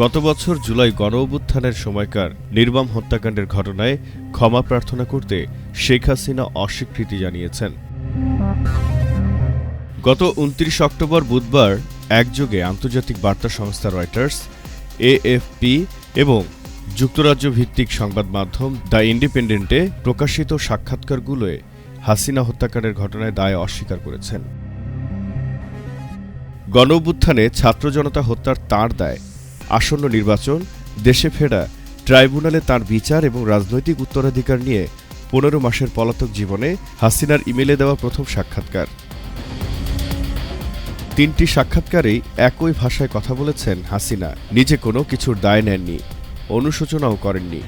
গত বছর জুলাই গণ অভ্যুত্থানের সময়কার নির্মম হত্যাকাণ্ডের ঘটনায় ক্ষমা প্রার্থনা করতে শেখ হাসিনা অস্বীকৃতি জানিয়েছেন। গত উনত্রিশ অক্টোবর বুধবার একযোগে আন্তর্জাতিক বার্তা সংস্থা রয়টার্স, এএফপি এবং যুক্তরাজ্য ভিত্তিক সংবাদ মাধ্যম দ্য ইন্ডিপেন্ডেন্টে প্রকাশিত সাক্ষাৎকারগুলোয় হাসিনা হত্যাকাণ্ডের ঘটনায় দায় অস্বীকার করেছেন। গণ ছাত্র জনতা হত্যার তাঁর দায় আসন্ন নির্বাচন, দেশে ফেরা, ট্রাইব্যুনালে তার বিচার এবং রাজনৈতিক উত্তরাধিকার নিয়ে পনেরো মাসের পলাতক জীবনে হাসিনার ইমেলে দেওয়া প্রথম সাক্ষাৎকার। তিনটি সাক্ষাৎকারেই একই ভাষায় কথা বলেছেন হাসিনা। নিজে কোনো কিছুর দায় নেননি, অনুশোচনাও করেননি।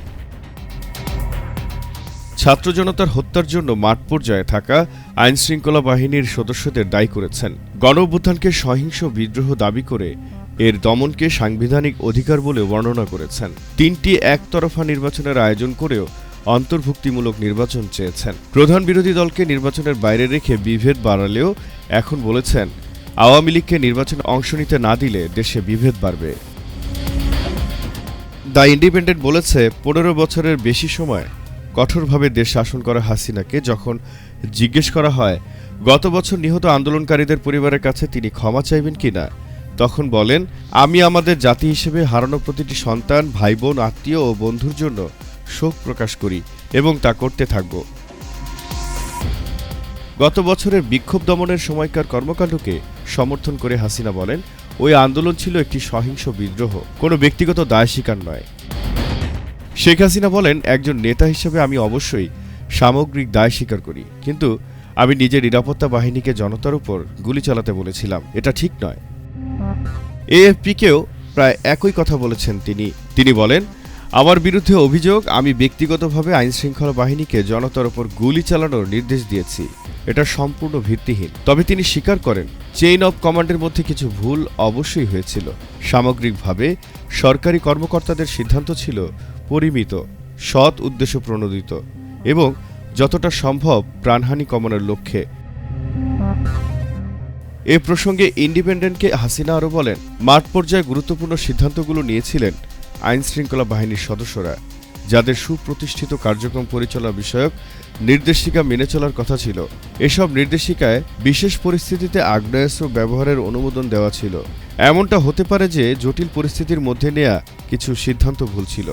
ছাত্র জনতার হত্যার জন্য মাঠ পর্যায়ে থাকা আইনশৃঙ্খলা বাহিনীর সদস্যদের দায়ী করেছেন। গণ সহিংস বিদ্রোহ দাবি করে এর দমনকে সাংবিধানিক অধিকার বলে বর্ণনা করেছেন। তিনটি একতরফা নির্বাচনের আয়োজন করেও অন্তর্ভুক্তিমূলক নির্বাচন চেয়েছেন। প্রধান বিরোধী দলকে নির্বাচনের বাইরে রেখে বিভেদ বাড়ালেও এখন বলেছেন, আওয়ামী লীগকে নির্বাচনে অংশ নিতে না দিলে দেশে বিভেদ বাড়বে। দ্য ইন্ডিপেন্ডেন্ট বলেছে, পনেরো বছরের বেশি সময় কঠোরভাবে দেশ শাসন করা হাসিনাকে যখন জিজ্ঞেস করা হয়, গত বছর নিহত আন্দোলনকারীদের পরিবারের কাছে তিনি ক্ষমা চাইবেন কিনা তখন বলেন, আমি আমাদের জাতি হিসেবে হারানো প্রতিটি সন্তান ভাই বোন আত্মীয় ও বন্ধুর জন্য শোক প্রকাশ করি এবং তা করতে থাকব। গত বছরের বিক্ষোভ দমনের সময়কার কর্মকাণ্ডকে সমর্থন করে হাসিনা বলেন, ওই আন্দোলন ছিল একটি সহিংস বিদ্রোহ, কোনো ব্যক্তিগত দায় স্বীকার নয়। শেখ হাসিনা বলেন, একজন নেতা হিসেবে আমি অবশ্যই সামগ্রিক দায় স্বীকার করি, কিন্তু আমি নিজের নিরাপত্তা বাহিনীকে জনতার উপর গুলি চালাতে বলেছিলাম। এটা ঠিক নয়। এএফপিকেও প্রায় একই কথা বলেছেন তিনি। তিনি বলেন, আমার বিরুদ্ধে অভিযোগ, আমি ব্যক্তিগতভাবে আইনশৃঙ্খলা বাহিনীকে জনতার ওপর গুলি চালানোর নির্দেশ দিয়েছি। এটা সম্পূর্ণ ভিত্তিহীন। তবে তিনি স্বীকার করেন, চেইন অব কমান্ডের মধ্যে কিছু ভুল অবশ্যই হয়েছিল। সামগ্রিকভাবে, সরকারি কর্মকর্তাদের সিদ্ধান্ত ছিল পরিমিত, সৎ উদ্দেশ্য প্রণোদিত এবং যতটা সম্ভব প্রাণহানি কমানোর লক্ষ্যে। এ প্রসঙ্গে ইন্ডিপেন্ডেন্টকে হাসিনা আরও বলেন, মাঠ পর্যায়ে গুরুত্বপূর্ণ সিদ্ধান্তগুলো নিয়েছিলেন আইন শৃঙ্খলা বাহিনীর সদস্যরা, যাদের সুপ্রতিষ্ঠিত কার্যক্রম পরিচালনা বিষয়ক নির্দেশিকা মেনে চলার কথা ছিল। এসব নির্দেশিকায় বিশেষ পরিস্থিতিতে আগ্নেয়াস্ত্র ব্যবহারের অনুমোদন দেওয়া ছিল। এমনটা হতে পারে যে জটিল পরিস্থিতির মধ্যে নেয়া কিছু সিদ্ধান্ত ভুল ছিল।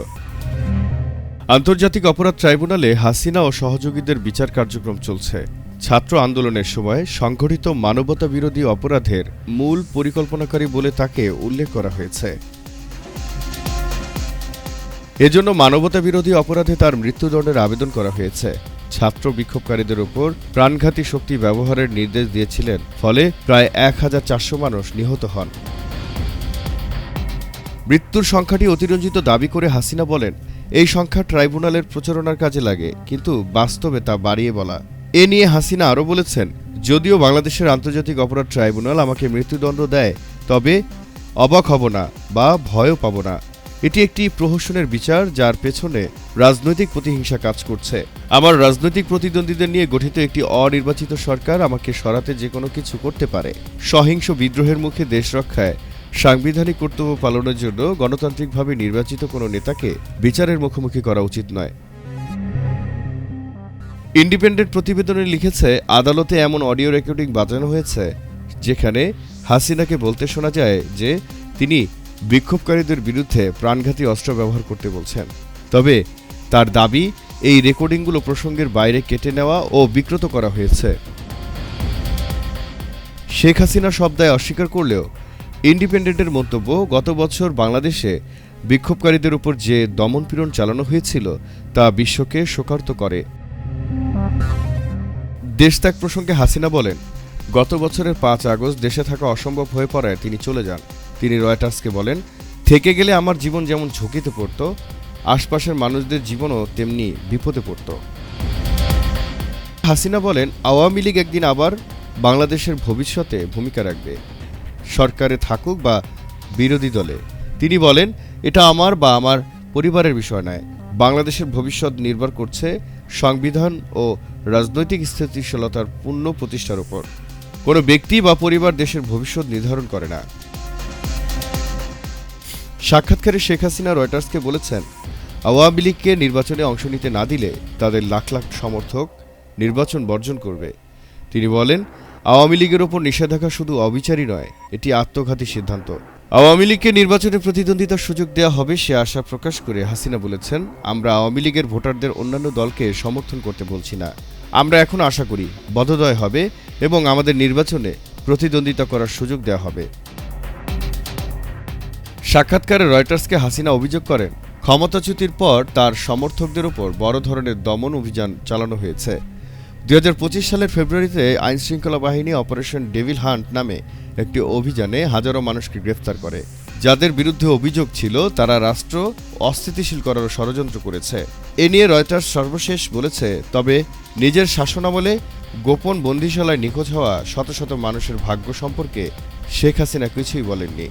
আন্তর্জাতিক অপরাধ ট্রাইব্যুনালে হাসিনা ও সহযোগীদের বিচার কার্যক্রম চলছে। ছাত্র আন্দোলনের সময় সংঘটিত মানবতা বিরোধী অপরাধের মূল পরিকল্পনাকারী বলে তাকে উল্লেখ করা হয়েছে। এজন্য মানবতা বিরোধী অপরাধে তার মৃত্যুদণ্ডের আবেদন করা হয়েছে। ছাত্র বিক্ষোভকারীদের ওপর প্রাণঘাতী শক্তি ব্যবহারের নির্দেশ দিয়েছিলেন, ফলে প্রায় এক হাজার চারশো মানুষ নিহত হন। মৃত্যুর সংখ্যাটি অতিরঞ্জিত দাবি করে হাসিনা বলেন, এই সংখ্যা ট্রাইব্যুনালের প্রচারণার কাজে লাগে, কিন্তু বাস্তবে তা বাড়িয়ে বলা এ নিয়ে হাসিনা আরও বলেছেন, যদিও বাংলাদেশের আন্তর্জাতিক অপরাধ ট্রাইব্যুনাল আমাকে মৃত্যুদণ্ড দেয়, তবে অবাক হব না বা ভয়ও পাব না। এটি একটি প্রহসনের বিচার যার পেছনে রাজনৈতিক প্রতিহিংসা কাজ করছে। আমার রাজনৈতিক প্রতিদ্বন্দ্বীদের নিয়ে গঠিত একটি অনির্বাচিত সরকার আমাকে সরাতে যে কোনো কিছু করতে পারে। সহিংস বিদ্রোহের মুখে দেশ রক্ষায় সাংবিধানিক কর্তব্য পালনের জন্য গণতান্ত্রিকভাবে নির্বাচিত কোনো নেতাকে বিচারের মুখোমুখি করা উচিত নয়। ইন্ডিপেন্ডেন্ট প্রতিবেদনে লিখেছে, আদালতে এমন অডিও রেকর্ডিং বাজানো হয়েছে, যেখানে হাসিনাকে বলতে শোনা যায় যে তিনি বিক্ষোভকারীদের বিরুদ্ধে প্রাণঘাতী অস্ত্র ব্যবহার করতে বলছেন। তবে তার দাবি, এই রেকর্ডিংগুলো প্রসঙ্গের বাইরে কেটে নেওয়া ও বিকৃত করা হয়েছে। শেখ হাসিনা সব দায় অস্বীকার করলেও ইন্ডিপেন্ডেন্টের মন্তব্য, গত বছর বাংলাদেশে বিক্ষোভকারীদের উপর যে দমনপীড়ন চালানো হয়েছিল, তা বিশ্বকে শোকার্ত করে। দেশত্যাগ প্রসঙ্গে হাসিনা বলেন, গত বছরের পাঁচ আগস্ট দেশে থাকা অসম্ভব হয়ে পড়ায় তিনি চলে যান। তিনি রয়টার্সকে বলেন, থেকে গেলে আমার জীবন যেমন ঝুঁকিতে পড়ত, আশপাশের মানুষদের জীবনও তেমনি বিপদে পড়ত। হাসিনা বলেন, আওয়ামী লীগ একদিন আবার বাংলাদেশের ভবিষ্যতে ভূমিকা রাখবে, সরকারে থাকুক বা বিরোধী দলে। তিনি বলেন, এটা আমার বা আমার পরিবারের বিষয় নয়, বাংলাদেশের ভবিষ্যৎ নির্ভর করছে সংবিধান ও রাজনৈতিক স্থিতিশীলতার পূর্ণ প্রতিষ্ঠার উপর। কোনো ব্যক্তি বা পরিবার দেশের ভবিষ্যৎ নির্ধারণ করে না। সাক্ষাৎকারে শেখ হাসিনা রয়টার্সকে বলেছেন, আওয়ামী লীগকে নির্বাচনে অংশ নিতে না দিলে তাদের লাখ লাখ সমর্থক নির্বাচন বর্জন করবে। তিনি বলেন, আওয়ামী লীগের ওপর নিষেধাজ্ঞা শুধু অবিচারী নয়, এটি আত্মঘাতী সিদ্ধান্ত। আওয়ামী লীগকে নির্বাচনে প্রতিদ্বন্দ্বিতার সুযোগ দেওয়া হবে সে আশা প্রকাশ করে হাসিনা বলেছেন, আমরা আওয়ামী লীগের ভোটারদের অন্যান্য দলকে সমর্থন করতে বলছি না। আমরা এখন আশা করি বদোদয় হবে এবং আমাদের নির্বাচনে প্রতিদ্বন্দ্বিতা করার সুযোগ দেওয়া হবে। সাক্ষাৎকারে রয়টার্সকে হাসিনা অভিযোগ করেন, ক্ষমতাচ্যুতির পর তার সমর্থকদের উপর বড় ধরনের দমন অভিযান চালানো হয়েছে। দু হাজার পঁচিশ সালের ফেব্রুয়ারিতে আইনশৃঙ্খলা বাহিনী অপারেশন ডেভিল হান্ট নামে একটি অভিযানে হাজারো মানুষকে গ্রেফতার করে। যাদের বিরুদ্ধে অভিযোগ ছিল, তারা রাষ্ট্র অস্থিতিশীল করার ষড়যন্ত্র করেছে। এ নিয়ে রয়টার্স সর্বশেষ বলেছে, তবে নিজের শাসনামলে গোপন বন্দিশালায় নিখোঁজ হওয়া শত শত মানুষের ভাগ্য সম্পর্কে শেখ হাসিনা কিছুই বলেননি।